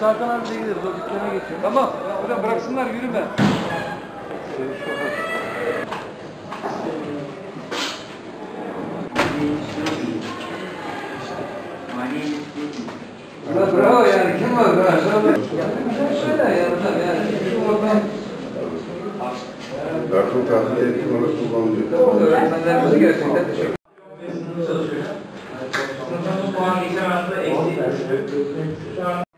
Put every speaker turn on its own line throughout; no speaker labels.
Hakan abi de gideriz. O dükkana geçiyor.
Tamam. Hocam bıraksınlar yürüme. Bravo, bravo yani kim var bravo. Şöyle yani hocam yani. Şu oradan
Rakım tahsil etkin olarak kullanılıyor.
öğretmenlerimize gerçekten teşekkür
Sınıfımız puan geçen hafta eksi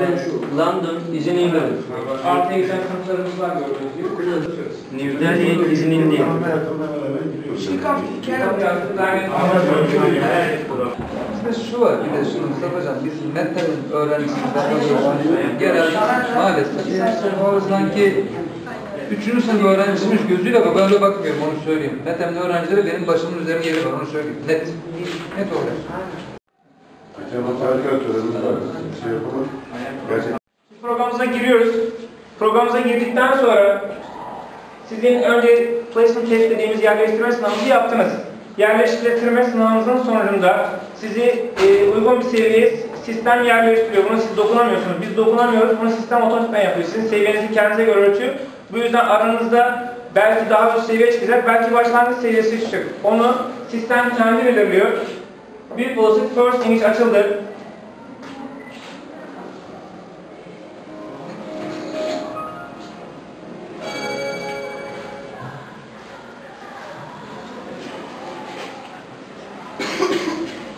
Ben şu. London izin England.
artı geçen sınıflarımız var gördüğünüz gibi.
New Delhi izin India.
Bizde şu var şu Mustafa Hocam biz METTE'nin öğrencisinden genel maalesef sanki üçüncü sınıf öğrencisiymiş gözüyle bak böyle bakmıyorum onu söyleyeyim. METTE'nin öğrencileri benim başımın üzerine yeri var onu söyleyeyim. Net. Net olarak.
Var. Şey
Programımıza giriyoruz. Programımıza girdikten sonra sizin önce placement test dediğimiz yerleştirme sınavınızı yaptınız. Yerleştirme sınavınızın sonucunda sizi e, uygun bir seviyeye sistem yerleştiriyor. Buna siz dokunamıyorsunuz. Biz dokunamıyoruz. Bunu sistem otomatikman yapıyor. Sizin seviyenizi kendinize göre ölçüyor. Bu yüzden aranızda belki daha üst seviye çıkacak, belki başlangıç seviyesi çıkacak. Onu sistem kendi belirliyor. Bir olasılık first English açıldı.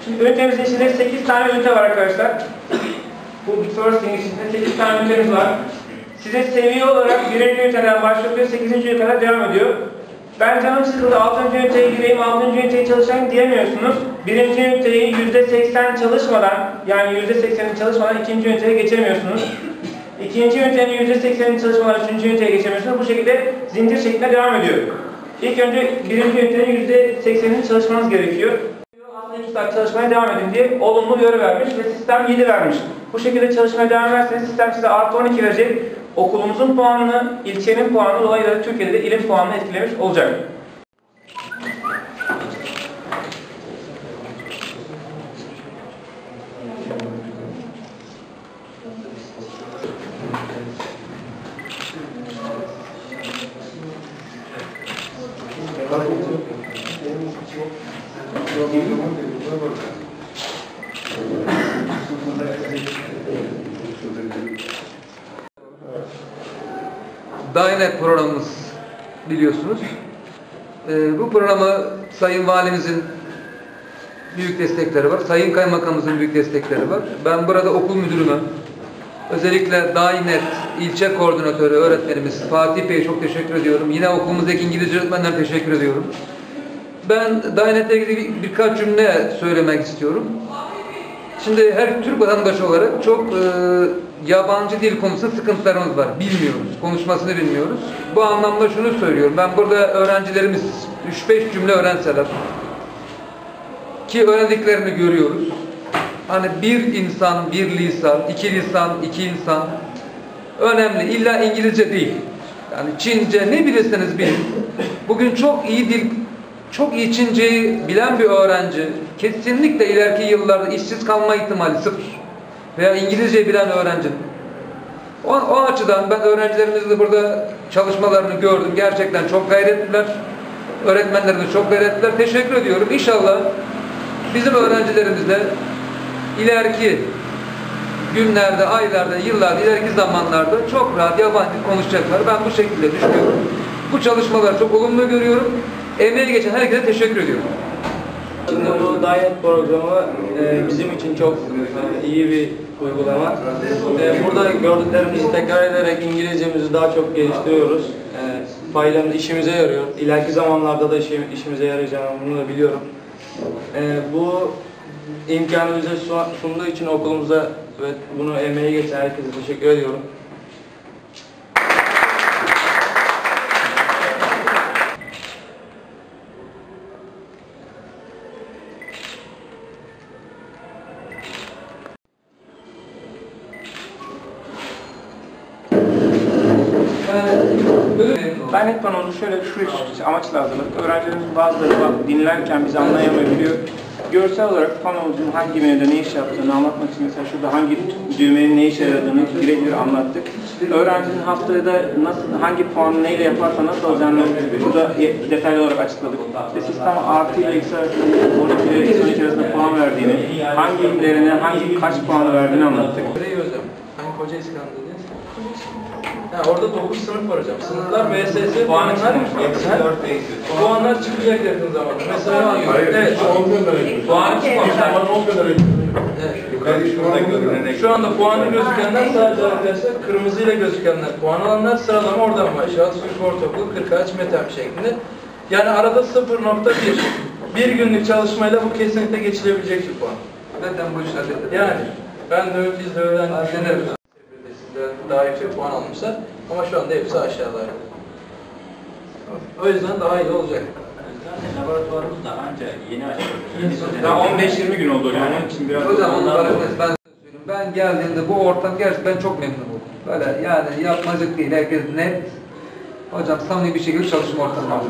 Şimdi ünitemizin içinde 8 tane ünite var arkadaşlar. Bu first thing içinde 8 tane ünitemiz var. Size seviye olarak birinci üniteden başlıyor, 8. üniteye kadar devam ediyor. Ben canım sıkıldı, 6. üniteye gireyim, 6. üniteye çalışayım diyemiyorsunuz. Birinci üniteyi %80 çalışmadan, yani %80'i çalışmadan ikinci üniteye geçemiyorsunuz. İkinci ünitenin %80'ini çalışmadan üçüncü üniteye geçemiyorsunuz. Bu şekilde zincir şeklinde devam ediyor. İlk önce birinci ünitenin %80'ini çalışmanız gerekiyor. Haftada 2 saat çalışmaya devam edin diye olumlu bir vermiş ve sistem 7 vermiş. Bu şekilde çalışmaya devam ederseniz sistem size artı 12 verecek. Okulumuzun puanını, ilçenin puanını, dolayısıyla Türkiye'de de ilim puanını etkilemiş olacak.
Dynet programımız biliyorsunuz. Ee, bu programa Sayın Valimizin büyük destekleri var. Sayın Kaymakamımızın büyük destekleri var. Ben burada okul müdürüme, özellikle Dynet ilçe koordinatörü öğretmenimiz Fatih Bey'e çok teşekkür ediyorum. Yine okulumuzdaki İngilizce öğretmenlerine teşekkür ediyorum. Ben Dynet'le ilgili birkaç cümle söylemek istiyorum. Şimdi her Türk vatandaşı olarak çok e, yabancı dil konusunda sıkıntılarımız var. Bilmiyoruz, konuşmasını bilmiyoruz. Bu anlamda şunu söylüyorum. Ben burada öğrencilerimiz 3-5 cümle öğrenseler ki öğrendiklerini görüyoruz. Hani bir insan, bir lisan, iki lisan, iki insan önemli. İlla İngilizce değil. Yani Çince ne bilirseniz bilin. Bugün çok iyi dil çok iyi Çinceyi bilen bir öğrenci kesinlikle ileriki yıllarda işsiz kalma ihtimali sıfır. Veya İngilizce bilen öğrenci. O, o açıdan ben öğrencilerimizin burada çalışmalarını gördüm. Gerçekten çok gayretliler. Öğretmenlerimiz çok gayretliler. Teşekkür ediyorum. İnşallah bizim öğrencilerimiz de ileriki günlerde, aylarda, yıllarda, ileriki zamanlarda çok rahat yabancı konuşacaklar. Ben bu şekilde düşünüyorum. Bu çalışmaları çok olumlu görüyorum. Emeği geçen herkese teşekkür ediyorum.
Şimdi bu Diet programı e, bizim için çok e, iyi bir uygulama. E, burada gördüklerimizi tekrar ederek İngilizcemizi daha çok geliştiriyoruz. E, faydalı işimize yarıyor. İleriki zamanlarda da işim, işimize yarayacağını bunu da biliyorum. E, bu imkanı bize su- sunduğu için okulumuza ve bunu emeği geçen herkese teşekkür ediyorum.
Ben hep bana onu şöyle şu amaçla hazırladık. Öğrencilerimizin bazıları bak- dinlerken bizi anlayamayabiliyor.
görsel olarak panomuzun hangi menüde ne iş yaptığını anlatmak için mesela şurada hangi düğmenin ne işe yaradığını birebir anlattık. Öğrencinin haftaya da nasıl, hangi puanı neyle yaparsa nasıl alacağını burada detaylı olarak açıkladık. Ve sistem artı ile eksi arasında 12 ile eksi 12 arasında puan verdiğini, hangilerine hangi kaç puanı verdiğini anlattık.
Koca iskandı diye? Ha, orada 9 sınıf var hocam. Sınıflar VSS puanlar, Ha? puanlar çıkacak yakın zamanda. Mesela
Hayır,
evet,
şu 10 gönderecek.
puan çıkmamışlar.
Puan 10 gönderecek.
Evet.
Şu
anda puanı gözükenler sadece arkadaşlar kırmızıyla gözükenler puan alanlar sıralama oradan başlıyor. Atatürk Ortaokulu 40 metam şeklinde. Yani arada 0.1 bir günlük çalışmayla bu kesinlikle geçilebilecek bir puan.
Zaten bu iş halledilir.
Yani ben de biz de öğrenci deneriz. Daha yüksek puan almışlar ama şu anda hepsi aşağılarda. O yüzden daha iyi olacak.
Laboratuvarımız da ancak yeni açıldı.
Daha 15-20 gün oldu hocam. Onun için biraz
Hocam onu bırakınız ben. Ben geldiğimde bu ortam gerçekten çok memnun oldum. Böyle yani yapmacık değil herkes net. Hocam samimi bir şekilde çalışma ortamı var.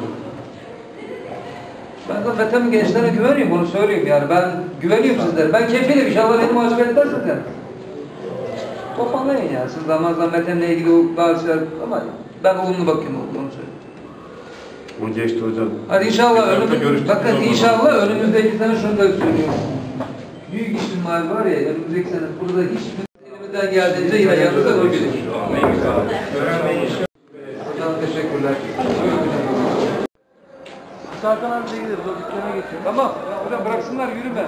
Ben zaten tabii gençlere güveniyorum bunu söyleyeyim yani ben güveniyorum sizlere. Ben kefilim inşallah beni muhasebe edersiniz yani. Toparlayın ya. Siz zaman Metin'le ilgili o bazı şeyler ama ben olumlu bakıyorum onu söyleyeyim.
Bu geçti hocam.
Hadi inşallah önümüz, bakın inşallah önümüzdeki sene şunu da söylüyorum. Büyük ihtimal var ya önümüzdeki sene burada hiç elimizden geldiğince yine yanınızda olabilir. Hocam teşekkürler.
Hakan abi de gideriz o dükkana geçiyor.
Tamam. Hocam bıraksınlar yürüme.